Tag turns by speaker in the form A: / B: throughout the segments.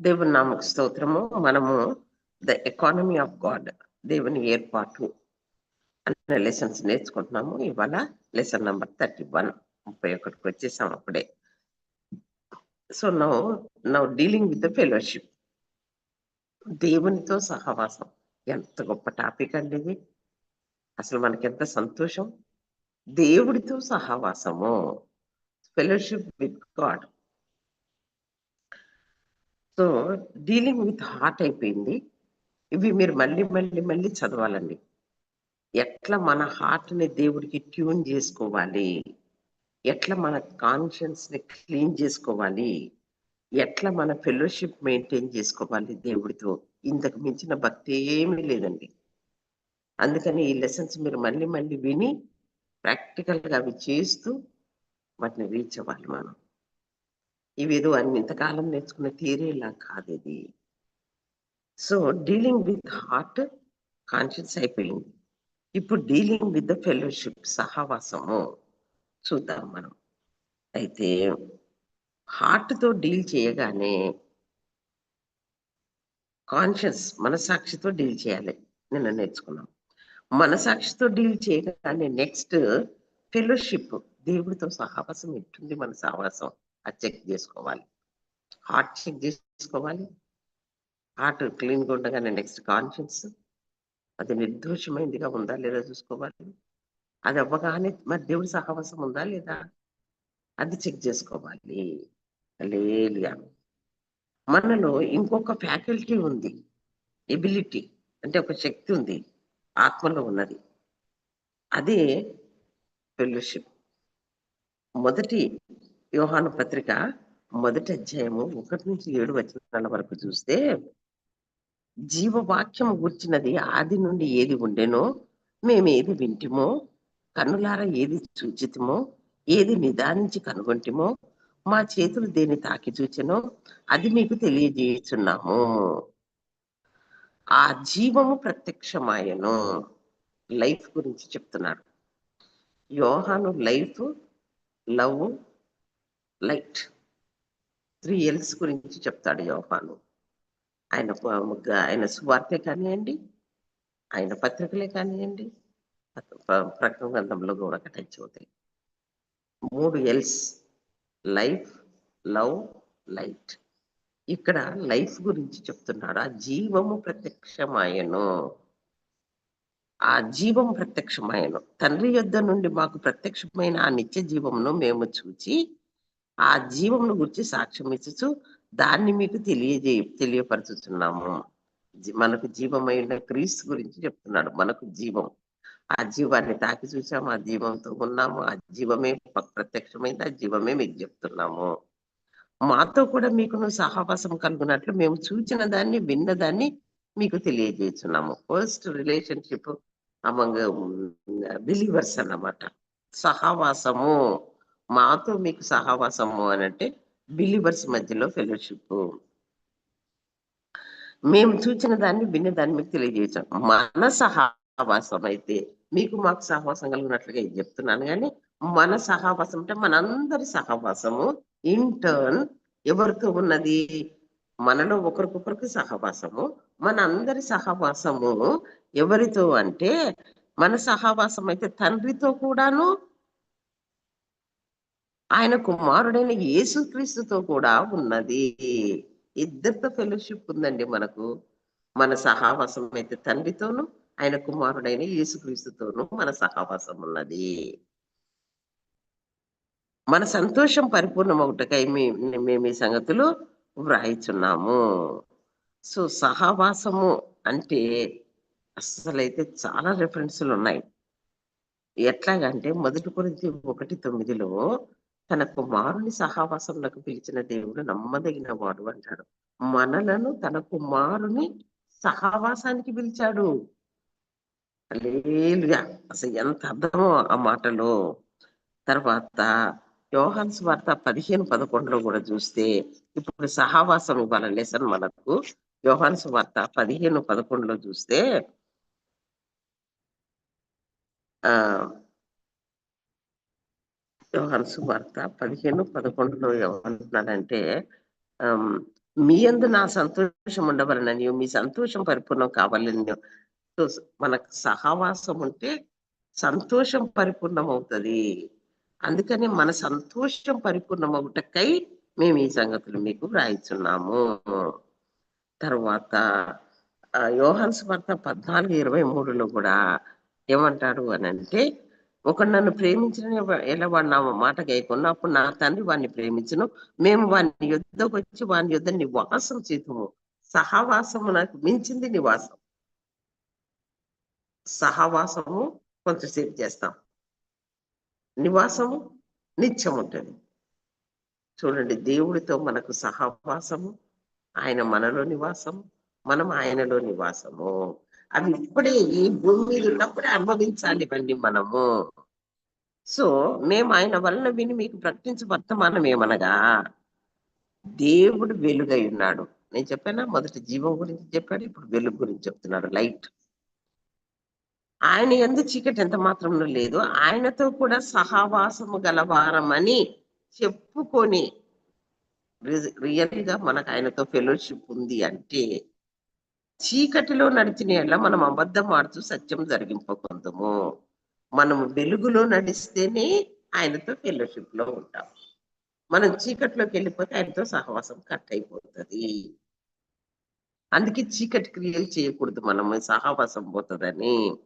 A: దేవుని నామకు స్తోత్రము. మనము ద ఎకానమీ ఆఫ్ గాడ్ దేవుని ఏర్పాటు అనే లెసన్స్ నేర్చుకుంటున్నాము. ఇవాళ లెసన్ నంబర్ థర్టీ వన్ ముప్పై ఒకటికి వచ్చేసాం అప్పుడే. So now now dealing with the fellowship దేవునితో సహవాసం. ఎంత గొప్ప టాపిక్ అండి ఇది. అసలు మనకి ఎంత సంతోషం. దేవుడితో సహవాసము. Fellowship with God so dealing with heart అయిపోయింది. ఇవి మీరు మళ్ళీ మళ్ళీ మళ్ళీ చదవాలండి. ఎట్లా మన హార్ట్ని దేవుడికి ట్యూన్ చేసుకోవాలి? ఎట్లా మన కాన్షియన్స్ని క్లీన్ చేసుకోవాలి? ఎట్లా మన ఫెలోషిప్ మెయింటైన్ చేసుకోవాలి దేవుడితో? ఇంతకు మించిన భక్తి ఏమీ లేదండి. అందుకని ఈ లెసన్స్ మీరు మళ్ళీ మళ్ళీ విని ప్రాక్టికల్గా అవి చేస్తూ వాటిని రీచ్ అవ్వాలి మనం. ఇవి ఏదో ఇంతకాలం నేర్చుకున్న థియరీలా కాదు ఇది. So dealing with heart conscious అయిపోయింది. ఇప్పుడు డీలింగ్ విత్ ద ఫెలోషిప్ సహవాసము చూద్దాం మనం. అయితే హార్ట్తో డీల్ చేయగానే కాన్షియస్ మనసాక్షితో డీల్ చేయాలి. నిన్న నేర్చుకున్నాం. మనసాక్షితో డీల్ చేయగానే నెక్స్ట్ ఫెలోషిప్ దేవుడితో సహవాసం ఎట్టుంది మన సహవాసం? అది చెక్ చేసుకోవాలి. హార్ట్ చెక్ చేసుకోవాలి. హార్ట్ క్లీన్గా ఉండగానే నెక్స్ట్ కాన్షియన్స్ అది నిర్దోషమైందిగా ఉందా లేదా చూసుకోవాలి. అది అవ్వగానే మరి దేవుడి సహవాసం ఉందా లేదా? అది చెక్ చేసుకోవాలి. లేలియా మనలో ఇంకొక ఫ్యాకల్టీ ఉంది. ఎబిలిటీ అంటే ఒక శక్తి ఉంది. ఆత్మలో ఉన్నది. అదే ఫెలోషిప్ మొదటి యోహాను పత్రిక మొదటి అధ్యాయము ఒకటి నుంచి ఏడు వచనాల వరకు చూస్తే జీవవాక్యం గుర్చినది ఆది నుండి ఏది ఉండెనో మేము ఏది వింటిమో కన్నులారా ఏది చూచితమో ఏది నిదానించి కనుగొంటిమో మా చేతులు దేని తాకి చూచెనో అది మీకు తెలియజేయుచున్నాము. ఆ జీవము ప్రత్యక్షమాయను. లైఫ్ గురించి చెప్తున్నాడు. యోహాను life love light. Three Ls గురించి చెప్తాడు యోహాను. ఆయన ఆయన సువార్తే కానివ్వండి ఆయన పత్రికలే కానివ్వండి ప్రకటన గ్రంథంలో కూడా టచ్ అవుతాయి మూడు ఎల్స్. Life love light. ఇక్కడ లైఫ్ గురించి చెప్తున్నాడు. ఆ జీవము ప్రత్యక్షమాయను. ఆ జీవం ప్రత్యక్షమాయను. తండ్రి యొద్ద నుండి మాకు ప్రత్యక్షమైన ఆ నిత్య జీవమును మేము చూచి ఆ జీవమును గురించి సాక్ష్యం ఇచ్చుచు దాన్ని మీకు తెలియజే తెలియపరచుతున్నాము మనకు మనకు జీవమైన క్రీస్తు గురించి చెప్తున్నాడు. మనకు జీవం. ఆ జీవాన్ని తాకి చూసాము ఆ జీవంతో ఉన్నాము. ఆ జీవమే ప్రత్యక్షమైంది ఆ జీవమే మీకు చెప్తున్నాము. మాతో కూడా మీకు సహవాసం కలుగునట్లు మేము చూచిన దాన్ని విన్న దాన్ని మీకు తెలియజేస్తున్నాము. ఫస్ట్ రిలేషన్షిప్ అమంగ్ బిలీవర్స్ అన్నమాట. సహవాసము. మాతో మీకు సహవాసము అని అంటే బిలీవర్స్ మధ్యలో ఫెలోషిప్ మేము చూచిన దాన్ని విన్న దాన్ని మీకు తెలియజేసాం మన సహవాసం అయితే మీకు మాకు సహవాసం కలిగినట్లుగా ఇది చెప్తున్నాను కానీ మన సహవాసం అంటే మనందరి సహవాసము. ఇంటర్న్ ఎవరితో ఉన్నది? మనలో ఒకరికొకరికి సహవాసము. మన అందరి సహవాసము ఎవరితో అంటే మన సహవాసం అయితే తండ్రితో కూడాను ఆయన కుమారుడైన యేసుక్రీస్తుతో కూడా ఉన్నది. ఇద్దరితో ఫెలోషిప్ ఉందండి మనకు. మన సహావాసం అయితే తండ్రితోనూ ఆయన కుమారుడైన యేసుక్రీస్తుతోను మన సహవాసం ఉన్నది. మన సంతోషం పరిపూర్ణం ఒకటకై మేము ఈ సంగతులు వ్రాయిచున్నాము. సో సహవాసము అంటే అసలైతే చాలా రెఫరెన్సులు ఉన్నాయి. ఎట్లాగంటే మొదటి కొరింథీ ఒకటి తొమ్మిదిలో తన కుమారుని సహవాసంలోకి పిలిచిన దేవుడు నమ్మదగిన వాడు అంటాడు. మనలను తన కుమారుని సహవాసానికి పిలిచాడు. హల్లెలూయా! అసలు ఎంత అర్థమో ఆ మాటలో. తర్వాత యోహన్స్ వార్త పదిహేను పదకొండులో కూడా చూస్తే ఇప్పుడు సహవాసం ఇవ్వాల లెసన్ మనకు. యోహాన్స్ వార్త పదిహేను పదకొండులో చూస్తే ఆ యోహాన్ వార్త పదిహేను పదకొండులో ఏమంటున్నాడంటే మీ అందు నా సంతోషం ఉండవలనని మీ సంతోషం పరిపూర్ణం కావాలని మనకు సహవాసం ఉంటే సంతోషం పరిపూర్ణం అవుతుంది అందుకని మన సంతోషం పరిపూర్ణం అవుటకై మేము ఈ సంగతులు మీకు వ్రాయిస్తున్నాము తర్వాత యోహన్స్ భర్త పద్నాలుగు ఇరవై మూడులో కూడా ఏమంటాడు అని అంటే ఒకడు నన్ను ప్రేమించిన ఎలా వాడు నా మాట గైకున్నా అప్పుడు నా తండ్రి వాడిని ప్రేమించను. మేము వాని యుద్ధకు వచ్చి వాని యుద్ధ నివాసం చేతుము. సహవాసము నాకు మించింది నివాసం. సహవాసము కొంతసేపు చేస్తాం. నివాసము నిత్యం ఉంటుంది. చూడండి దేవుడితో మనకు సహవాసము ఆయన మనలో నివాసము మనం ఆయనలో నివాసము. అవి ఇప్పుడే ఈ భూమి మీద ఉన్నప్పుడే అనుభవించాలి ఇవన్నీ మనము. సో మేము ఆయన వలన విని మీకు ప్రకటించే వర్తమానం ఏమనగా దేవుడు వెలుగై ఉన్నాడు. నేను చెప్పానా? మొదటి జీవం గురించి చెప్పాడు ఇప్పుడు వెలుగు గురించి చెప్తున్నాడు లైట్. ఆయన ఎందు చీకటి ఎంత మాత్రం లేదు ఆయనతో కూడా సహవాసము గలవారమని చెప్పుకొని రియల్గా మనకు ఆయనతో ఫెలోషిప్ ఉంది అంటే చీకటిలో నడిచిన ఎడల మనం అబద్ధం ఆడుతూ సత్యం జరిగింపకుందము మనము వెలుగులో నడిస్తేనే ఆయనతో ఫెలోషిప్లో ఉంటాం. మనం చీకటిలోకి వెళ్ళిపోతే ఆయనతో సహవాసం కట్ అయిపోతుంది. అందుకే చీకటి క్రియలు చేయకూడదు మనము సహవాసం పోతుందని.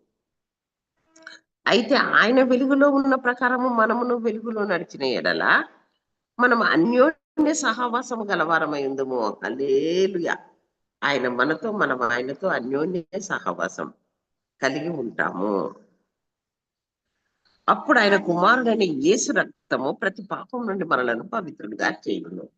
A: అయితే ఆయన వెలుగులో ఉన్న ప్రకారము మనమును వెలుగులో నడిచిన ఎడల మనం అన్యోన్య సహవాసం గలవారమై ఉందము. అలేలుయా ఆయన మనతో మనం ఆయనతో అన్యోన్య సహవాసం కలిగి ఉంటాము. అప్పుడు ఆయన కుమారుడైన యేసు రక్తము ప్రతి పాపం నుండి మనలను పవిత్రుడిగా చేయను.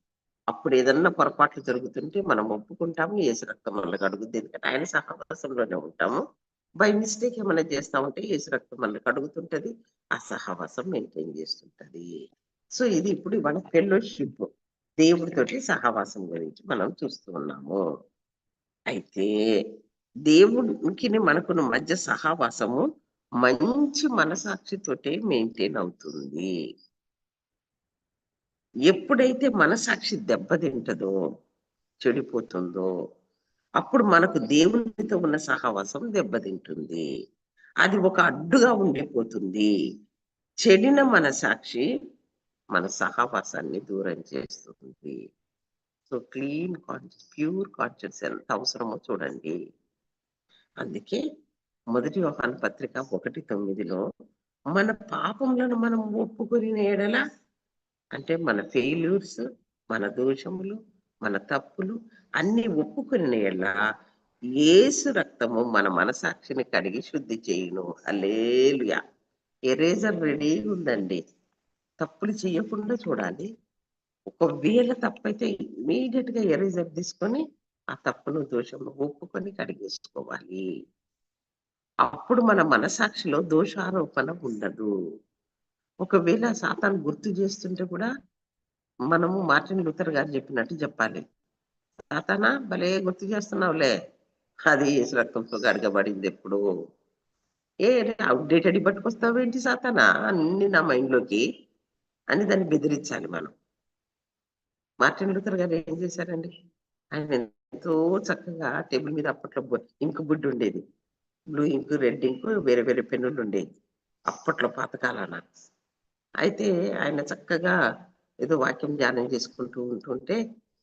A: అప్పుడు ఏదన్నా పొరపాట్లు జరుగుతుంటే మనం ఒప్పుకుంటాము యేసు రక్తం మనకు అడుగుద్ది ఎందుకంటే ఆయన సహవాసంలోనే ఉంటాము. బై మిస్టేక్ ఏమైనా చేస్తామంటే యేసు రక్తం మనకు కడుగుతుంటది ఆ సహవాసం మెయింటైన్ చేస్తుంటది. సో ఇది ఇప్పుడు ఇవాళ ఫెలోషిప్. దేవుడితోటి సహవాసం గురించి మనం చూస్తూ ఉన్నాము. అయితే దేవునికి మనకున్న మధ్య సహవాసము మంచి మనసాక్షితోటే మెయింటైన్ అవుతుంది. ఎప్పుడైతే మనసాక్షి దెబ్బతింటదో చెడిపోతుందో అప్పుడు మనకు దేవునితో ఉన్న సహవాసం దెబ్బతింటుంది అది ఒక అడ్డుగా ఉండిపోతుంది. చెడిన మనసాక్షి మన సహవాసాన్ని దూరం చేస్తుంది. So clean conscious pure conscious ఎంత అవసరమో చూడండి. అందుకే మొదటి యోహాన్ పత్రిక ఒకటి తొమ్మిదిలో మన పాపములను మనం ఒప్పుకొని ఎడల అంటే మన ఫెయిల్యూర్స్ మన దోషములు మన తప్పులు అన్ని ఒప్పుకొని ఎడల ఏసు రక్తము మన మనసాక్షిని కడిగి శుద్ధి చేయును. అలేలుయా ఎరేజర్ రెడీ ఉందండి. తప్పులు చేయకుండా చూడాలి. ఒకవేళ తప్పైతే ఇమీడియట్గా ఎరేజర్ తీసుకొని ఆ తప్పును దోషము ఒప్పుకొని కడిగేసుకోవాలి. అప్పుడు మన మనసాక్షిలో దోషారోపణ ఉండదు. ఒకవేళ సాతాను గుర్తు చేస్తుంటే కూడా మనము మార్టిన్ లూథర్ గారు చెప్పినట్టు చెప్పాలి. సాతానా భలే గుర్తు చేస్తున్నావులే. అది యేసు రక్తంతో గడగబడింది ఎప్పుడు. ఏ అవుట్డేటెడ్ పట్టుకొస్తావేంటి సాతానా? అన్ని నా మైండ్లోకి అని దాన్ని బెదిరించాలి మనం. మార్టిన్ లూథర్ గారు ఏం చేశారండి? ఆయన ఎంతో చక్కగా టేబుల్ మీద అప్పట్లో ఇంకు బుడ్డు ఉండేది. బ్లూ ఇంకు రెడ్ ఇంకు వేరే వేరే పెన్నులు ఉండేది అప్పట్లో పాతకాలాన అయితే ఆయన చక్కగా ఏదో వాక్యం ధ్యానం చేసుకుంటూ ఉంటుంటే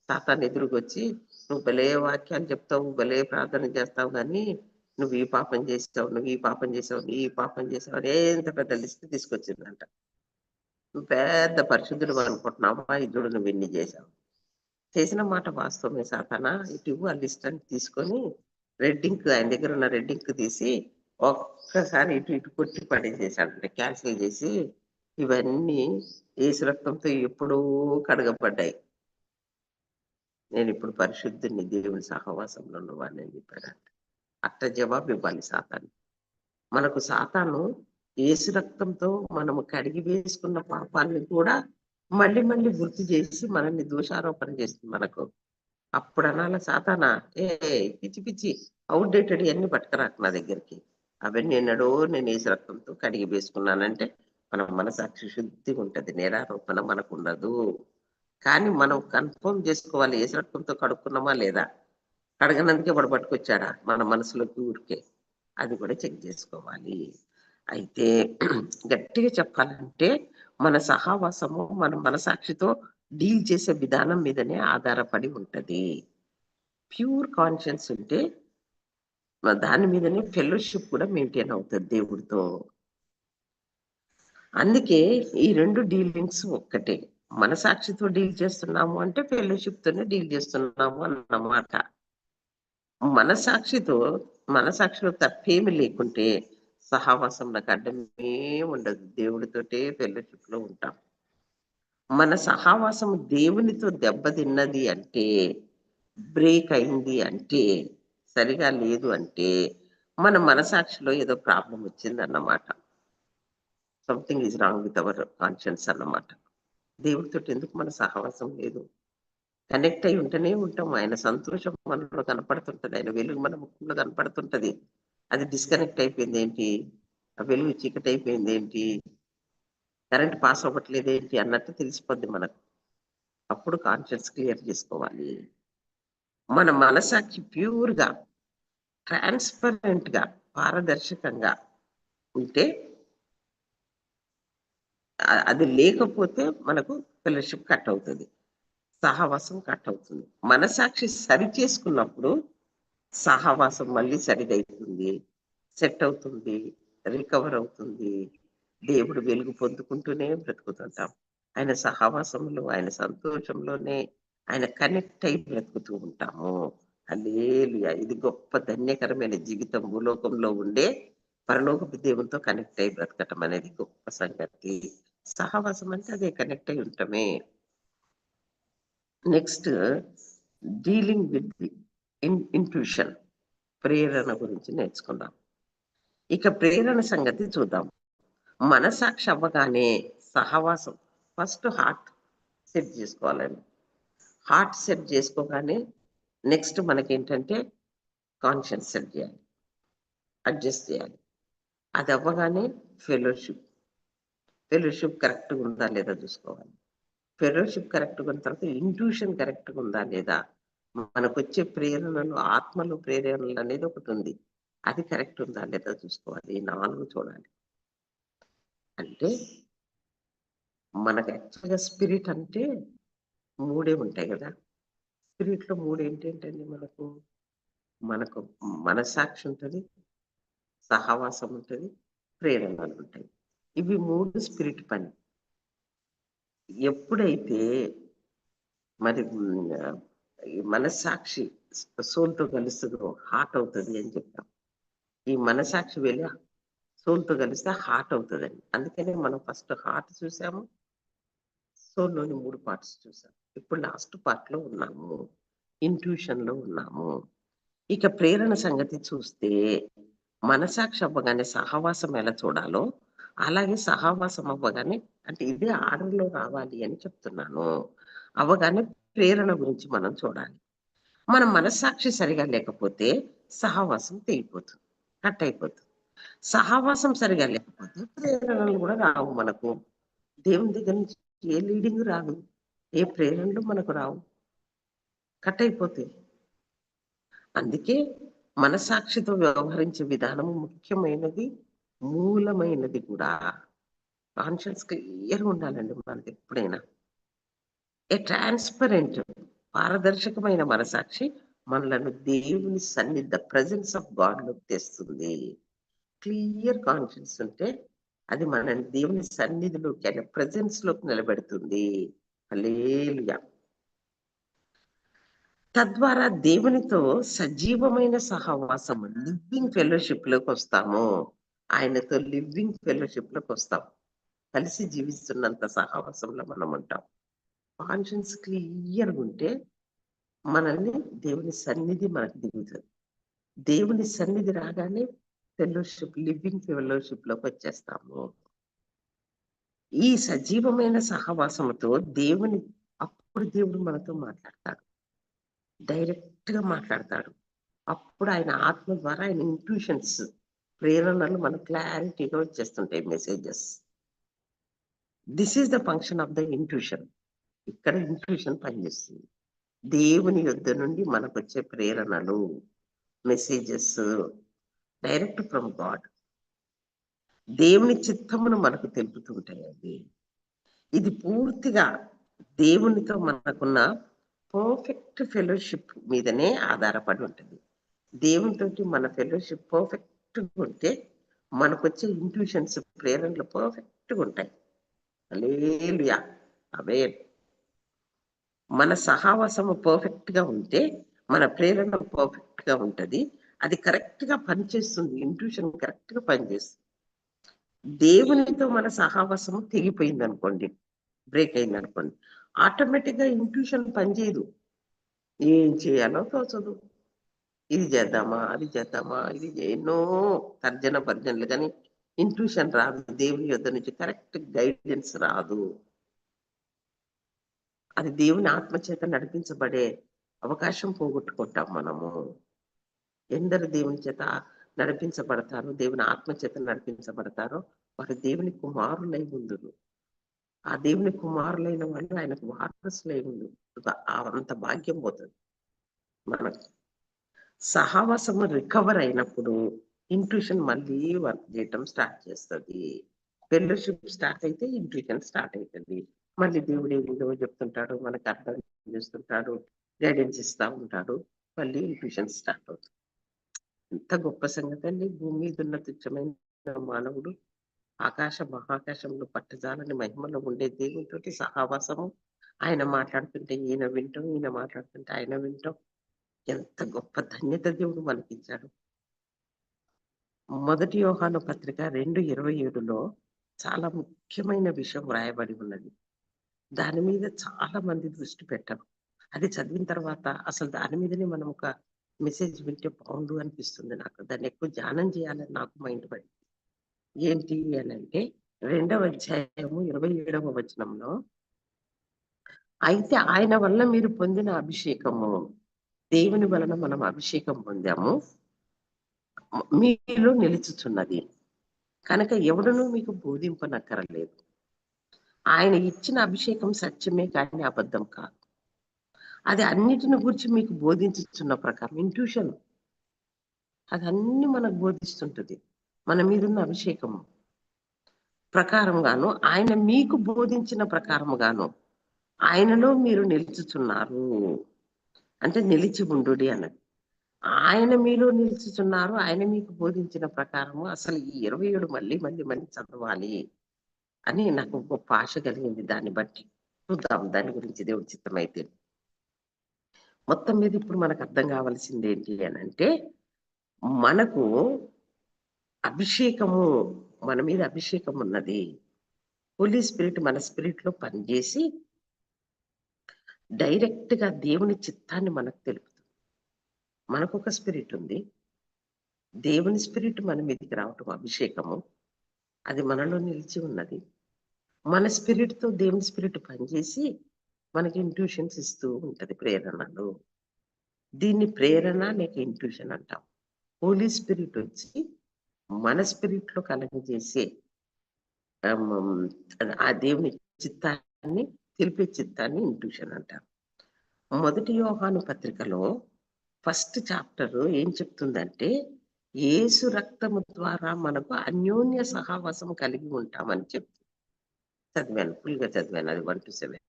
A: సాతాన్ని ఎదురుకొచ్చి నువ్వు భలే వాక్యాలు చెప్తావు భలే ప్రార్థన చేస్తావు కానీ నువ్వు ఈ పాపం చేసావు నువ్వు ఈ పాపం చేసావు నువ్వు ఈ పాపం చేసావు అని ఎంత పెద్ద లిస్ట్ తీసుకొచ్చిందంట. నువ్వు పెద్ద పరిశుద్ధుడు అనుకుంటున్నావా? ఇద్దరు నువ్వు ఎన్ని చేశావు. చేసిన మాట వాస్తవమే సాతానా. ఇటు ఆ లిస్ట్ అని తీసుకొని రెడ్ ఆయన దగ్గర ఉన్న రెడ్ తీసి ఒక్కసారి ఇటు ఇటు కొట్టి పడేసేసాడు. క్యాన్సిల్ చేసి ఇవన్నీ ఏసు రక్తంతో ఎప్పుడూ కడగబడ్డాయి. నేను ఇప్పుడు పరిశుద్ధుని దేవుని సహవాసంలో ఉన్నవాడిని అని చెప్పాడంట. అట్ట జవాబు ఇవ్వాలి సాతాను మనకు సాతాను ఏసు రక్తంతో మనము కడిగి వేసుకున్న పాపాన్ని కూడా మళ్ళీ మళ్ళీ గుర్తు చేసి మనల్ని దోషారోపణ చేస్తుంది మనకు. అప్పుడు అనాల సాతానా ఏ పిచ్చి పిచ్చి అవుట్డేటెడ్ అన్ని పట్టుకురాకు నా దగ్గరికి. అవన్నీ ఎన్నడో నేను ఏసు రక్తంతో కడిగి వేసుకున్నానంటే మన మనసాక్షి శుద్ధి ఉంటది నేరారోపణ మనకు ఉండదు. కానీ మనం కన్ఫర్మ్ చేసుకోవాలి ఏసు రక్తంతో కడుక్కున్నామా లేదా? కడగనందుకే వాడు పట్టుకొచ్చాడా? మన మనసులోకి ఊరికే. అది కూడా చెక్ చేసుకోవాలి. అయితే గట్టిగా చెప్పాలంటే మన సహావాసము మన మనసాక్షితో డీల్ చేసే విధానం మీదనే ఆధారపడి ఉంటది. ప్యూర్ కాన్షియన్స్ ఉంటే దాని మీదనే ఫెలోషిప్ కూడా మెయింటైన్ అవుతుంది దేవుడితో. అందుకే ఈ రెండు డీలింగ్స్ ఒక్కటే. మనసాక్షితో డీల్ చేస్తున్నాము అంటే ఫెలోషిప్తోనే డీల్ చేస్తున్నాము అన్నమాట మనసాక్షితో మనసాక్షిలో తప్పేమి లేకుంటే సహవాసం నాకు అడ్డమే ఉండదు. దేవుడితోటే ఫెలోషిప్లో ఉంటాం. మన సహవాసం దేవునితో దెబ్బతిన్నది అంటే బ్రేక్ అయింది అంటే సరిగా లేదు అంటే మన మనసాక్షిలో ఏదో ప్రాబ్లం వచ్చింది అన్నమాట something is wrong with our conscience అన్నమాట. దేవుడితో ఎందుకు మన సహవాసం లేదు? కనెక్ట్ అయి ఉంటేనే ఉంటాం. ఆయన సంతోషం మనలో కనపడుతుంటది. ఆయన వెలుగు మన ముఖంలో కనపడుతుంటది. అది డిస్కనెక్ట్ అయిపోయింది ఏంటి? ఆ వెలుగు చీకటి అయిపోయింది ఏంటి? కరెంట్ పాస్ అవ్వట్లేదు ఏంటి అన్నట్టు తెలిసిపోద్ది మనకు. అప్పుడు కాన్షియస్ క్లియర్ చేసుకోవాలి. మన మనసాక్షి ప్యూర్గా ట్రాన్స్పరెంట్గా పారదర్శకంగా ఉంటే అది లేకపోతే మనకు ఫెలోషిప్ కట్ అవుతుంది. సహవాసం కట్ అవుతుంది. మనసాక్షి సరి చేసుకున్నప్పుడు సహవాసం మళ్ళీ సరిదవుతుంది సెట్ అవుతుంది రికవర్ అవుతుంది. దేవుడు వెలుగు పొందుకుంటూనే బ్రతుకుతుంటాం. ఆయన సహవాసంలో ఆయన సంతోషంలోనే ఆయన కనెక్ట్ అయి బ్రతుకుతూ ఉంటాము. అలేలుయా ఇది గొప్ప ధన్యకరమైన జీవితం. భూలోకంలో ఉండే పరలోకపు దేవునితో కనెక్ట్ అయి బ్రతకటం అనేది గొప్ప సంగతి. సహవాసం అంటే అదే కనెక్ట్ అయి ఉంటామే next dealing with the intuition ప్రేరణ గురించి నేర్చుకుందాం. ఇక ప్రేరణ సంగతి చూద్దాం. మనసాక్షి అవ్వగానే సహవాసం ఫస్ట్ హార్ట్ సెట్ చేసుకోవాలండి. హార్ట్ సెట్ చేసుకోగానే నెక్స్ట్ మనకి ఏంటంటే కాన్షియన్స్ సెట్ చేయాలి అడ్జస్ట్ చేయాలి. అది అవ్వగానే ఫెలోషిప్ ఫెలోషిప్ కరెక్ట్గా ఉందా లేదా చూసుకోవాలి. ఫెలోషిప్ కరెక్ట్గా ఉన్న తర్వాత ఇంట్యూషన్ కరెక్ట్గా ఉందా లేదా మనకు వచ్చే ప్రేరణలు ఆత్మలు ప్రేరణలు అనేది ఒకటి ఉంది. అది కరెక్ట్ ఉందా లేదా చూసుకోవాలి. నాలుగు చూడాలి. అంటే మనకు యాక్చువల్గా స్పిరిట్ అంటే మూడే ఉంటాయి కదా. స్పిరిట్లో మూడు ఏంటంటే మనకు? మనకు మనసాక్షి ఉంటుంది సహవాసం ఉంటుంది ప్రేరణలు ఉంటాయి. ఇవి మూడు స్పిరిట్ పని. ఎప్పుడైతే మరి ఈ మనస్సాక్షి సోల్తో కలుస్తుందో హార్ట్ అవుతుంది అని చెప్తాం. ఈ మనసాక్షి వెళ్ళి సోల్తో కలిస్తే హార్ట్ అవుతుందని. అందుకనే మనం ఫస్ట్ హార్ట్ చూసాము. సోల్లోని మూడు పార్ట్స్ చూసాం. ఇప్పుడు లాస్ట్ పార్ట్లో ఉన్నాము. ఇంట్యూషన్లో ఉన్నాము. ఇక ప్రేరణ సంగతి చూస్తే మనసాక్షి అవ్వగానే సహవాసం ఎలా చూడాలో అలాగే సహవాసం అవ్వగానే అంటే ఇదే ఆర్డర్లో రావాలి అని చెప్తున్నాను. అవ్వగానే ప్రేరణ గురించి మనం చూడాలి. మన మనస్సాక్షి సరిగా లేకపోతే సహవాసం తెగిపోతుంది కట్ అయిపోతుంది సహవాసం సరిగా లేకపోతే ప్రేరణలు కూడా రావు మనకు. దేవుని దగ్గర నుంచి ఏ లీడింగ్ రాదు ఏ ప్రేరణలు మనకు రావు. కట్ అయిపోతాయి అందుకే మనసాక్షితో వ్యవహరించే విధానము ముఖ్యమైనది మూలమైనది కూడా. కాన్షియస్ క్లియర్ ఉండాలండి మనది ఎప్పుడైనా. ఏ ట్రాన్స్పరెంట్ పారదర్శకమైన మనసాక్షి మనలను దేవుని సన్నిధ ప్రజెన్స్ ఆఫ్ గాడ్లోకి తెస్తుంది. క్లియర్ కాన్షియన్స్ ఉంటే అది మనల్ని దేవుని సన్నిధిలోకి ఆయన ప్రజెన్స్లోకి నిలబెడుతుంది. హల్లెలూయా తద్వారా దేవునితో సజీవమైన సహవాసం లివింగ్ ఫెలోషిప్లోకి వస్తాము. ఆయనతో లివింగ్ ఫెలోషిప్లోకి వస్తాం. కలిసి జీవిస్తున్నంత సహవాసంలో మనం ఉంటాం కాన్షియన్స్ క్లియర్ ఉంటే మనల్ని దేవుని సన్నిధి మనకు దిగుతుంది. దేవుని సన్నిధి రాగానే ఫెలోషిప్ లివింగ్ ఫెలోషిప్లోకి వచ్చేస్తాము. ఈ సజీవమైన సహవాసముతో దేవుని అప్పుడు దేవుడు మనతో మాట్లాడతాడు. డైరెక్ట్గా మాట్లాడతాడు. అప్పుడు ఆయన ఆత్మ ద్వారా ఆయన ఇంట్యూషన్స్ ప్రేరణలు మన క్లారిటీగా వచ్చేస్తుంటాయి messages this is the function of the intuition ఇక్కడ ఇంట్యూషన్ పనిచేస్తుంది. దేవుని యుద్ధ నుండి మనకు వచ్చే ప్రేరణలు మెసేజెస్ డైరెక్ట్ ఫ్రమ్ గాడ్ దేవుని చిత్తమును మనకు తెలుపుతుంటాయి అవి. ఇది పూర్తిగా దేవునితో మనకున్న పర్ఫెక్ట్ ఫెలోషిప్ మీదనే ఆధారపడి ఉంటుంది. దేవునితోటి మన ఫెలోషిప్ పర్ఫెక్ట్ ఉంటే మనకు వచ్చే ఇంట్యూషన్స్ ప్రేరణలు పర్ఫెక్ట్గా ఉంటాయి. అలేలుయా అవే మన సహావాసము పర్ఫెక్ట్గా ఉంటే మన ప్రేరణ పర్ఫెక్ట్గా అది కరెక్ట్గా పనిచేస్తుంది. ఇంట్యూషన్ కరెక్ట్గా పనిచేస్తుంది. దేవునితో మన సహావాసము తెగిపోయింది అనుకోండి బ్రేక్ అయింది అనుకోండి ఆటోమేటిక్గా ఇంట్యూషన్ పనిచేయదు. ఏం చేయాలో తోచదు. ఇది చేద్దామా అది చేద్దామా ఇది ఎన్నో తర్జన భర్జనలు కానీ ఇంట్యూషన్ రాదు. దేవుని యొద్ధ నుంచి కరెక్ట్ గైడెన్స్ రాదు. అది దేవుని ఆత్మచేత నడిపించబడే అవకాశం పోగొట్టుకుంటాం మనము. ఎందరు దేవుని చేత నడిపించబడతారో దేవుని ఆత్మచేత నడిపించబడతారో వారు దేవుని కుమారులై ఉందురు. ఆ దేవుని కుమారులైన వాళ్ళు ఆయనకు వారసులై ఉండు అంత భాగ్యం పోతుంది. మనకు సహవాసము రికవర్ అయినప్పుడు ఇంట్యూషన్ మళ్ళీ వర్క్ చేయటం స్టార్ట్ చేస్తుంది. ఫెలోషిప్ స్టార్ట్ అయితే ఇంట్యూషన్ స్టార్ట్ అవుతుంది మళ్ళీ దేవుడు ఏదో చెప్తుంటాడు మనకు అర్థం చేస్తుంటాడు గైడెన్స్ ఇస్తా ఉంటాడు మళ్ళీ ట్యూషన్ స్టార్ట్ అవుతుంది. ఎంత గొప్ప సంగతి అండి. భూమి మీద ఉన్న తుచ్చమైన మానవుడు ఆకాశ మహాకాశంలో పట్టజాలని మహిమలో ఉండే దేవునితోటి సహవాసము. ఆయన మాట్లాడుతుంటే ఈయన వింటాం ఈయన మాట్లాడుతుంటే ఆయన వింటాం. ఎంత గొప్ప ధన్యత దేవుడు మనకిచ్చాడు. మొదటి యోహాను పత్రిక రెండు ఇరవై ఏడులో చాలా ముఖ్యమైన విషయం వ్రాయబడి ఉన్నది. దాని మీద చాలా మంది దృష్టి పెట్టరు. అది చదివిన తర్వాత అసలు దాని మీదనే మనం ఒక మెసేజ్ వింటే బాగుండు అనిపిస్తుంది నాకు. దాన్ని ఎక్కువ ధ్యానం చేయాలని నాకు మైండ్ పడి ఏంటి అని అంటే రెండవ అధ్యాయము ఇరవై ఏడవ వచనంలో అయితే ఆయన వల్ల మీరు పొందిన అభిషేకము దేవుని వలన మనం అభిషేకం పొందాము మీలో నిలుచుచున్నది. కనుక ఎవడునూ మీకు బోధింపనక్కరలేదు. ఆయన ఇచ్చిన అభిషేకం సత్యమే కానీ అబద్ధం కాదు. అది అన్నిటిని గురించి మీకు బోధించుతున్న ప్రకారం ఇంట్యూషన్ అది అన్ని మనకు బోధిస్తుంటుంది. మన మీదున్న అభిషేకము. ప్రకారంగాను ఆయన మీకు బోధించిన ప్రకారముగాను ఆయనలో మీరు నిలుచుతున్నారు అంటే నిలిచి ఉండు అన్నది. ఆయన మీలో నిలుచుచున్నారు ఆయన మీకు బోధించిన ప్రకారము. అసలు ఈ ఇరవై ఏడు మళ్ళీ మళ్ళీ మళ్ళీ చదవాలి. అని నాకు గొప్ప ఆశ కలిగింది దాన్ని బట్టి. చూద్దాం దాని గురించి దేవుడి చిత్తమైతే మొత్తం మీద ఇప్పుడు మనకు అర్థం కావాల్సింది ఏంటి అని అంటే మనకు అభిషేకము మన మీద అభిషేకం ఉన్నది. హోలీ స్పిరిట్ మన స్పిరిట్లో పనిచేసి డైరెక్ట్గా దేవుని చిత్తాన్ని మనకు తెలుపుతుంది. మనకు ఒక స్పిరిట్ ఉంది. దేవుని స్పిరిట్ మన మీదకి రావటం అభిషేకము. అది మనలో నిలిచి ఉన్నది. మన స్పిరిట్తో దేవుని స్పిరిట్ పనిచేసి మనకి ఇంట్యూషన్స్ ఇస్తూ ఉంటుంది ప్రేరణలు. దీన్ని ప్రేరణ లేక ఇంట్యూషన్ అంటాం. హోలీ స్పిరిట్ వచ్చి మన స్పిరిట్లో కలగజేసే ఆ దేవుని చిత్తాన్ని తెలిపే చిత్తాన్ని ఇంట్యూషన్ అంటారు మొదటి యోహాను పత్రికలో ఫస్ట్ చాప్టర్ ఏం చెప్తుందంటే యేసు రక్తము ద్వారా మనకు అన్యోన్య సహవాసం కలిగి ఉంటామని చెప్తుంది. చదివాను ఫుల్గా చదివాను అది వన్ టు సెవెన్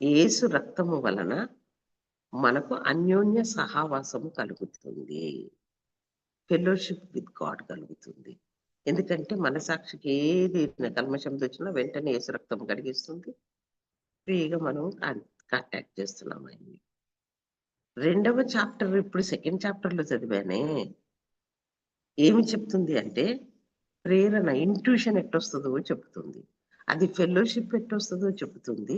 A: ఏసు రక్తము వలన మనకు అన్యోన్య సహావాసము కలుగుతుంది. ఫెలోషిప్ విత్ గాడ్ కలుగుతుంది. ఎందుకంటే మనసాక్షికి ఏది కల్మషం వచ్చినా వెంటనే యేసు రక్తం కడిగిస్తుంది. ఫ్రీగా మనం కాంటాక్ట్ చేస్తున్నాం ఆయన్ని. రెండవ చాప్టర్ ఇప్పుడు సెకండ్ చాప్టర్లో చదివానే ఏమి చెప్తుంది అంటే ప్రేరణ ఇంట్యూషన్ ఎట్టొస్తుందో చెప్తుంది. అది ఫెలోషిప్ ఎట్టొస్తుందో చెబుతుంది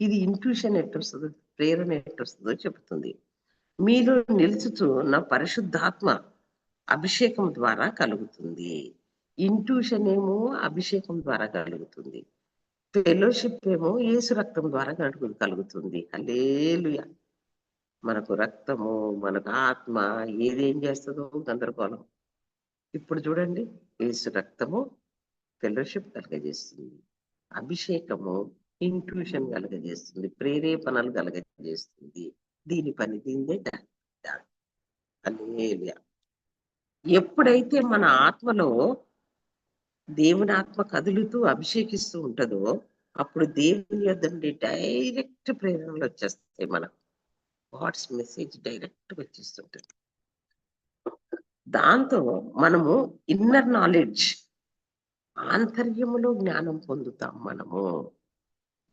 A: ఇది ఇంట్యూషన్ ఎట్టొస్తుందో ప్రేరణ ఎట్టొస్తుందో చెబుతుంది. మీలో నిలుచుతూ నా పరిశుద్ధాత్మ అభిషేకం ద్వారా కలుగుతుంది. ఇంట్యూషన్ ఏమో అభిషేకం ద్వారా కలుగుతుంది. ఫెలోషిప్ ఏమో యేసు రక్తం ద్వారా కలుగు కలుగుతుంది. హల్లేలుయా! మనకు రక్తము మనకు ఆత్మ ఏదేం చేస్తుందో గందరగోళం. ఇప్పుడు చూడండి యేసు రక్తము ఫెలోషిప్ కలుగజేస్తుంది. అభిషేకము ఇంట్యూషన్ కలగజేస్తుంది ప్రేరేపణలు కలగజేస్తుంది. దీని పని దీనిదే దా- ఎప్పుడైతే మన ఆత్మలో దేవుని ఆత్మ కదులుతూ అభిషేకిస్తూ ఉంటుందో అప్పుడు దేవుని యొద్ద నుండి డైరెక్ట్ ప్రేరణలు వచ్చేస్తాయి మనకు. గాడ్స్ మెసేజ్ డైరెక్ట్ వచ్చేస్తుంటుంది. దాంతో మనము ఇన్నర్ నాలెడ్జ్ ఆంతర్యములో జ్ఞానం పొందుతాం మనము.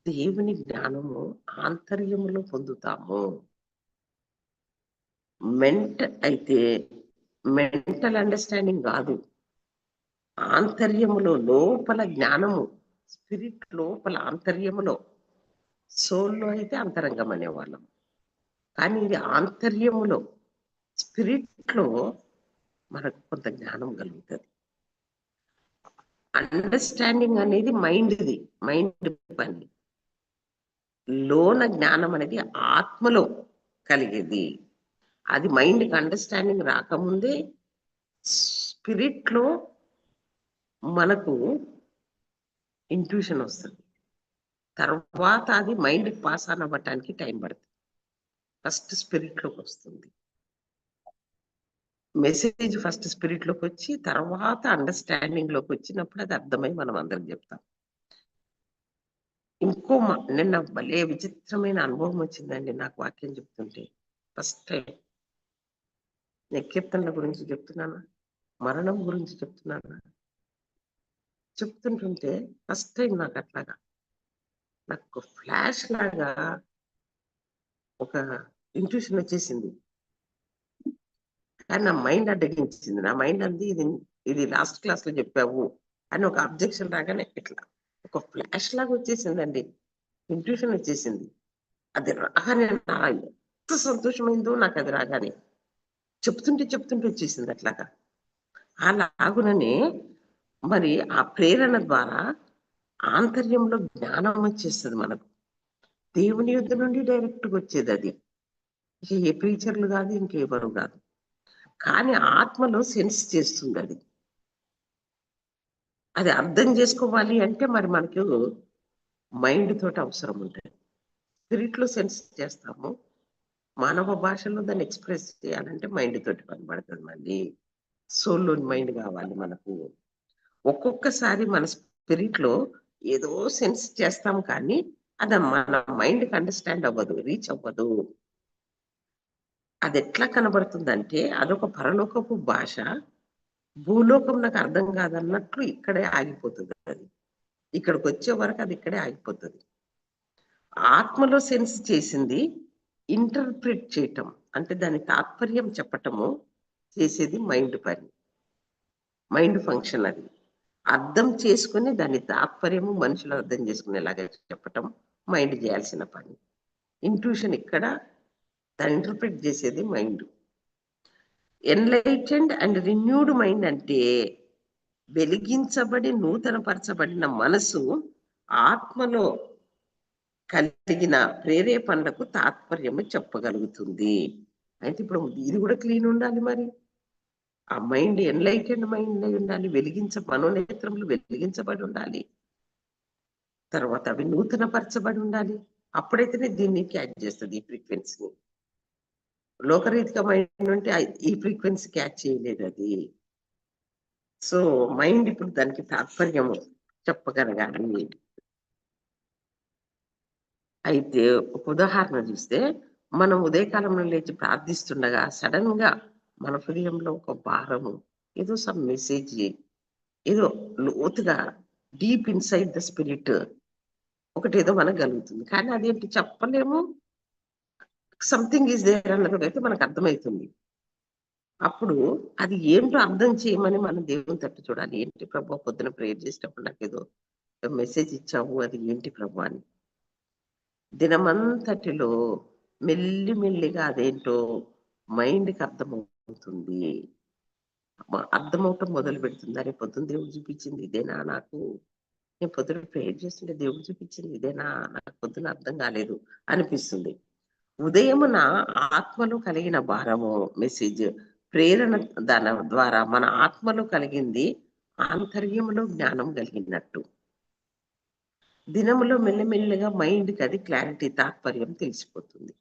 A: దేవుని జ్ఞానము ఆంతర్యములో పొందుతాము. మెంట అయితే మెంటల్ అండర్స్టాండింగ్ కాదు. ఆంతర్యములో లోపల జ్ఞానము స్పిరిట్ లోపల ఆంతర్యములో సోల్లో అయితే అంతరంగం అనేవాళ్ళం. కానీ ఇది ఆంతర్యములో స్పిరిట్లో మనకు కొంత జ్ఞానం కలుగుతుంది. అండర్స్టాండింగ్ అనేది మైండ్ది మైండ్ పని. లోన జ్ఞానం అనేది ఆత్మలో కలిగేది. అది మైండ్కి అండర్స్టాండింగ్ రాకముందే స్పిరిట్లో మనకు ఇంట్యూషన్ వస్తుంది. తర్వాత అది మైండ్కి పాస్ అవ్వటానికి టైం పడుతుంది. ఫస్ట్ స్పిరిట్లోకి వస్తుంది. మెసేజ్ ఫస్ట్ స్పిరిట్లోకి వచ్చి తర్వాత అండర్స్టాండింగ్లోకి వచ్చినప్పుడు అది అర్థమై మనం అందరం చెప్తాం. ఇంకో నిన్న భలే విచిత్రమైన అనుభవం వచ్చిందండి నాకు వాక్యం చెప్తుంటే. First time. నేను కీర్తనల గురించి చెప్తున్నానా? మరణం గురించి చెప్తున్నానా? చెప్తుంటుంటే ఫస్ట్ టైం నాకు అట్లాగా. నాకు ఫ్లాష్ లాగా ఒక ఇంట్యూషన్ వచ్చేసింది. కానీ నా మైండ్ అడ్డగించింది నా మైండ్ అంది ఇది ఇది లాస్ట్ క్లాస్లో చెప్పావు అని ఒక అబ్జెక్షన్ రాగానే ఇట్లా ఒక ఫ్లాష్ లాగా వచ్చేసిందండి. ఇంట్యూషన్ వచ్చేసింది. అది రాగానే ఎంత సంతోషమైందో నాకు అది రాగానే. చెప్తుంటే చెప్తుంటే వచ్చేసింది అట్లాగా. అలాగుననే మరి ఆ ప్రేరణ ద్వారా ఆంతర్యంలో జ్ఞానం వచ్చేస్తుంది మనకు. దేవుని యుద్ధ నుండి డైరెక్ట్గా వచ్చేది అది. ఇక ఏ ప్రీచర్లు కాదు ఇంకెవరు కాదు. కానీ ఆత్మలో సెన్స్ చేస్తుంది అది అది అర్థం చేసుకోవాలి అంటే మరి మనకు మైండ్ తోటి అవసరం ఉంటుంది. స్పిరిట్లో సెన్స్ చేస్తాము. మానవ భాషలో దాన్ని ఎక్స్ప్రెస్ చేయాలంటే మైండ్ తోటి కనబడుతుంది మళ్ళీ. సోల్లోని మైండ్ కావాలి మనకు. ఒక్కొక్కసారి మన స్పిరిట్లో ఏదో సెన్స్ చేస్తాం కానీ అది మన మైండ్కి అండర్స్టాండ్ అవ్వదు రీచ్ అవ్వదు. అది ఎట్లా కనబడుతుందంటే అదొక పరలోకపు భాష. భూలోకం నాకు అర్థం కాదన్నట్లు ఇక్కడే ఆగిపోతుంది అది. ఇక్కడికి వచ్చే వరకు అది ఇక్కడే ఆగిపోతుంది. ఆత్మలో సెన్స్ చేసింది ఇంటర్ప్రిట్ చేయటం. అంటే దాని తాత్పర్యం చెప్పటము చేసేది మైండ్ పని. మైండ్ ఫంక్షన్ అది. అర్థం చేసుకుని దాని తాత్పర్యము మనుషులు అర్థం చేసుకునేలాగా చెప్పటం మైండ్ చేయాల్సిన పని. ఇంట్యూషన్ ఇక్కడ దాన్ని ఇంటర్ప్రిట్ చేసేది mind enlightened and renewed mind అంటే వెలిగించబడి నూతనపరచబడిన మనసు ఆత్మలో కలిగిన ప్రేరేపణలకు తాత్పర్యము చెప్పగలుగుతుంది. అయితే ఇప్పుడు ఇది కూడా క్లీన్ ఉండాలి మరి. ఆ మైండ్ ఎన్లైటెండ్ మైండ్ అయి ఉండాలి వెలిగించ మనోనేత్రములు వెలిగించబడి ఉండాలి. తర్వాత అవి నూతనపరచబడి ఉండాలి. అప్పుడైతేనే దీన్ని క్యాచ్ చేస్తుంది ఈ ఫ్రీక్వెన్సీని లోకరీతిగా మైండ్ ఉంటే ఈ ఫ్రీక్వెన్సీ క్యాచ్ చేయలేదు అది. సో మైండ్ ఇప్పుడు దానికి తాత్పర్యం చెప్పగలగాలి. అయితే ఒక ఉదాహరణ చూస్తే మనం ఉదయకాలంలో లేచి ప్రార్థిస్తుండగా సడన్గా మన హృదయంలో ఒక భారము ఏదో సమ్ మెసేజ్ ఏదో లోతుగా డీప్ ఇన్సైడ్ ద స్పిరిట్ ఒకటి ఏదో మనకు కలుగుతుంది. కానీ అదేంటి చెప్పలేము? సంథింగ్ ఈజ్ దేర్ అన్నది అయితే మనకు అర్థమవుతుంది. అప్పుడు అది ఏంటో అర్థం చేయమని మనం దేవుని తట్టు చూడాలి. ఏంటి ప్రభు పొద్దున ప్రేయర్ చేసేటప్పుడు నాకు ఏదో మెసేజ్ ఇచ్చావు అది ఏంటి ప్రభు అని. దినమంతటిలో మెల్లి మెల్లిగా అదేంటో మైండ్కి అర్థమవుతుంది. అర్థమవటం మొదలు పెడుతుంది. అరే పొద్దున దేవుడు చూపించింది ఇదేనా నాకు. నేను పొద్దున ప్రేయర్ చేస్తుంటే దేవుడు చూపించింది ఇదేనా నాకు పొద్దున అర్థం కాలేదు అనిపిస్తుంది. ఉదయమున ఆత్మలో కలిగిన భారము మెసేజ్ ప్రేరణ దాని ద్వారా మన ఆత్మలో కలిగింది ఆంతర్యంలో జ్ఞానం కలిగినట్టు. దినములో మెల్లమెల్లగా మైండ్కి అది క్లారిటీ తాత్పర్యం తెలిసిపోతుంది.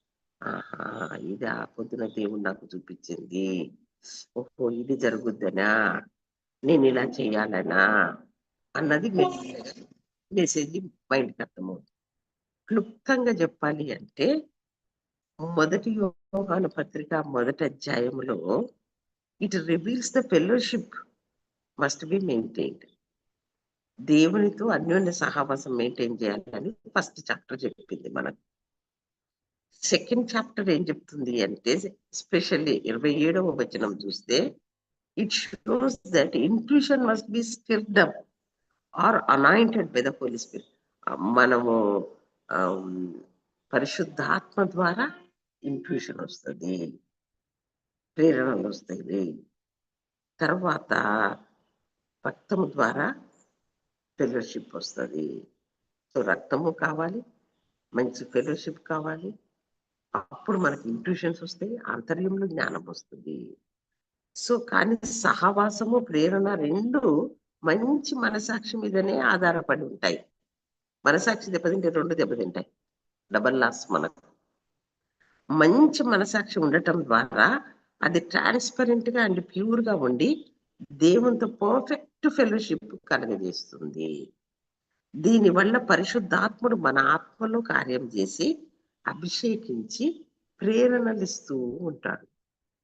A: ఆహా ఇది ఆ పొద్దున దేవుడు నాకు చూపించింది. ఓహో ఇది జరుగుద్దనా? నేను ఇలా చేయాలనా? అన్నది మెసేజ్ మైండ్కి అర్థమవుతుంది. క్లుప్తంగా చెప్పాలి అంటే మొదటి యోగాన పత్రిక మొదటి అధ్యాయంలో it reveals the fellowship must be maintained. దేవునితో అన్యోన్య సహవాసం మెయింటైన్ చేయాలని ఫస్ట్ చాప్టర్ చెప్పింది మనకు. సెకండ్ చాప్టర్ ఏం చెప్తుంది అంటే స్పెషల్లీ ఇరవై ఏడవ వచనం చూస్తే it shows that intuition must be stirred up or anointed by the Holy Spirit మనము పరిశుద్ధాత్మ ద్వారా ఇంట్యూషన్ వస్తుంది ప్రేరణలు వస్తాయి తర్వాత రక్తము ద్వారా ఫెలోషిప్ వస్తుంది. సో రక్తము కావాలి మంచి ఫెలోషిప్ కావాలి. అప్పుడు మనకి ఇంట్యూషన్స్ వస్తాయి ఆంతర్యంలో జ్ఞానం వస్తుంది. సో కానీ సహవాసము ప్రేరణ రెండు మంచి మనసాక్షి మీదనే ఆధారపడి ఉంటాయి. మనసాక్షి దెబ్బతింటే రెండు దెబ్బతింటాయి. డబల్ లాస్ మనకు. మంచి మనసాక్షి ఉండటం ద్వారా అది ట్రాన్స్పరెంట్గా అండ్ ప్యూర్గా ఉండి దేవునితో పర్ఫెక్ట్ ఫెలోషిప్ కలగజేస్తుంది. దీనివల్ల పరిశుద్ధాత్ముడు మన ఆత్మలో కార్యం చేసి అభిషేకించి ప్రేరణలిస్తూ ఉంటాడు.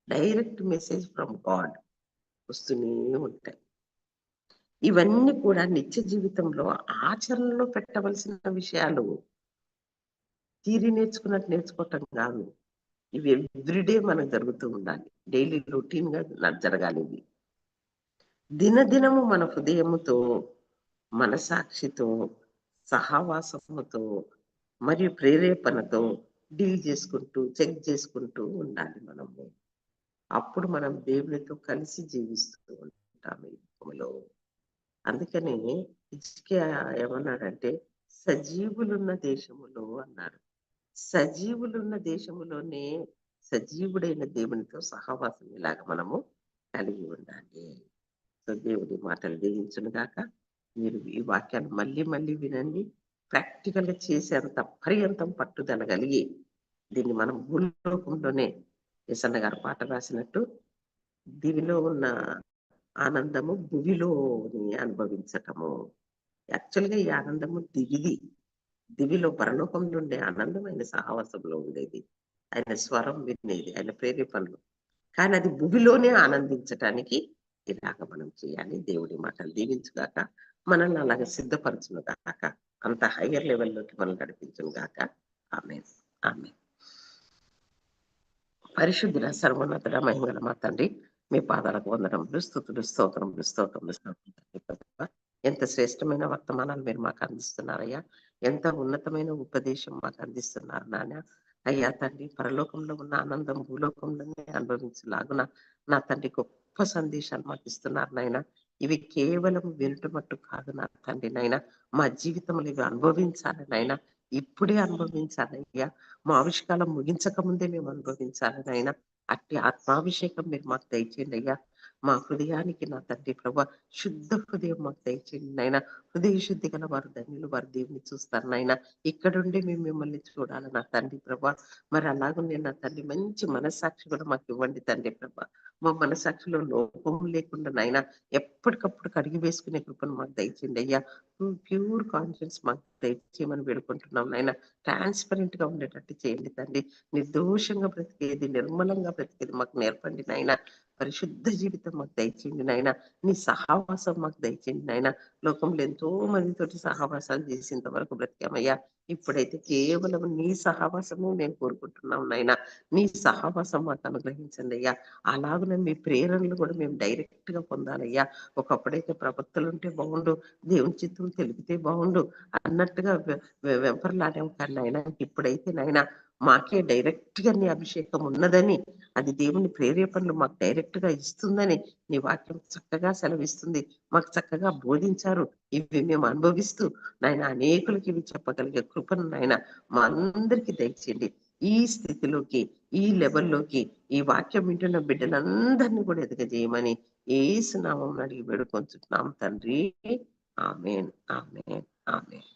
A: డైరెక్ట్ మెసేజ్ ఫ్రమ్ గాడ్ వస్తూనే ఉంటాయి. ఇవన్నీ కూడా నిత్య జీవితంలో ఆచరణలో పెట్టవలసిన విషయాలు తీరి నేర్చుకున్నట్టు నేర్చుకోవటం కాదు. ఇవి ఎవ్రీడే మనకు జరుగుతూ ఉండాలి. డైలీ రొటీన్గా జరగాలి ఇవి దినదినము మన హృదయముతో మనసాక్షితో సహవాసముతో మరియు ప్రేరేపణతో డీల్ చేసుకుంటూ చెక్ చేసుకుంటూ ఉండాలి మనము. అప్పుడు మనం దేవునితో కలిసి జీవిస్తూ ఉంటాము ఈ భూమిలో. అందుకని ఇచ్కే ఏమన్నాడంటే సజీవులున్న దేశములో అన్నాడు సజీవులున్న దేశములోనే సజీవుడైన దేవునితో సహవాసం ఇలాగ మనము కలిగి ఉండాలి. సో దేవుడి మాటలు దీవించును గాక. మీరు ఈ వాక్యాన్ని మళ్ళీ మళ్ళీ వినండి. ప్రాక్టికల్గా చేసేంత పర్యంతం పట్టుదల కలిగి దీన్ని మనం భూలోకంలోనే యసన్న గారు పాట రాసినట్టు దీనిలో ఉన్న ఆనందము భువిలోని అనుభవించటము. యాక్చువల్గా ఈ ఆనందము దివిది దివిలో పరలోకం నుండి ఆనందమైన సహవాసంలో ఉండేది. ఆయన స్వరం వినేది ఆయన ప్రేరేపణలు. కానీ అది భూమిలోనే ఆనందించటానికి ఇలాగ మనం చేయాలి. దేవుడి మాటలు దీవించుగాక మనల్ని అలాగ సిద్ధపరచును గాక. అంత హయ్యర్ లెవెల్లోకి మనం నడిపించును గాక. ఆమె ఆమె పరిశుద్ధుల సర్వోన్నతుల మహిమగల మా తండ్రి మీ పాదాలకు వందనములు స్థుతులు స్తోత్రములు స్తోత్రములు. ఎంత శ్రేష్టమైన వర్తమానాలు మీరు మాకు అందిస్తున్నారయ్యా. ఎంత ఉన్నతమైన ఉపదేశం మాకు అందిస్తున్నారు నాన్న. అయ్యా తండ్రి పరలోకంలో ఉన్న ఆనందం భూలోకంలోనే అనుభవించలాగున నా తండ్రి గొప్ప సందేశాలు మాకు ఇస్తున్నారు నాయన. ఇవి కేవలం వినటమట్టు కాదు నా తండ్రి నాయన. మా జీవితంలో ఇవి అనుభవించాలి నాయన. ఇప్పుడే అనుభవించాలి అయ్యా. మా ఆవిష్కాలం ముగించక ముందే మేము అనుభవించాలి నాయన. అట్టి ఆత్మాభిషేకం మీరు మాకు దయచేయండి అయ్యా. మా హృదయానికి నా తండ్రి ప్రభా శుద్ధ హృదయం మాకు దయచేయండి నాయన. హృదయ శుద్ధి గల వారు ధన్యులు వారు దేవుని చూస్తారు నాయన. ఇక్కడుండి మేము మిమ్మల్ని చూడాలి నా తండ్రి ప్రభా. మరి అలాగే నా తండ్రి మంచి మనస్సాక్షి కూడా మాకు ఇవ్వండి తండ్రి ప్రభా. మా మనసాక్షిలో లోపం లేకుండా నాయన ఎప్పటికప్పుడు కడిగి వేసుకునే కృపను మాకు దయచేయండి అయ్యా. ప్యూర్ కాన్షియన్స్ మాకు దయచేయమని వేడుకుంటున్నాం నాయన. ట్రాన్స్పరెంట్గా ఉండేటట్టు చేయండి తండ్రి. నిర్దోషంగా బ్రతికేది నిర్మలంగా బ్రతికేది మాకు నేర్పండి నాయన. పరిశుద్ధ జీవితం మాకు దయచేయండి నాయన. నీ సహవాసం మాకు దయచేయండి నాయన. లోకంలో ఎంతో మందితోటి సహవాసాలు చేసేంత వరకు బ్రతికామయ్యా. ఇప్పుడైతే కేవలం నీ సహవాసమే మేము కోరుకుంటున్నాం నాయన. నీ సహవాసం మాకు అనుగ్రహించండి అయ్యా. అలాగనే మీ ప్రేరణలు కూడా మేము డైరెక్ట్గా పొందాలయ్యా. ఒకప్పుడైతే ప్రవక్తలు ఉంటే బాగుండు దేవుని చిత్తం తెలిపితే బాగుండు అన్నట్టుగా వెంపర్లాడాం కానీ నాయన. ఇప్పుడైతే నాయన మాకే డైరెక్ట్గా నీ అభిషేకం ఉన్నదని అది దేవుని ప్రేరేపణలు మాకు డైరెక్ట్గా ఇస్తుందని నీ వాక్యం చక్కగా సెలవిస్తుంది. మాకు చక్కగా బోధించారు. ఇవి మేము అనుభవిస్తూ నాయన అనేకులకి ఇవి చెప్పగలిగే కృపను నాయన మా అందరికి దయచేయండి. ఈ స్థితిలోకి ఈ లెవెల్లోకి ఈ వాక్యం వింటున్న బిడ్డలందరినీ కూడా ఎదగజేయమని ఏసునామం అడిగి వేడుకొంచుతున్నాం తండ్రి. Amen amen amen.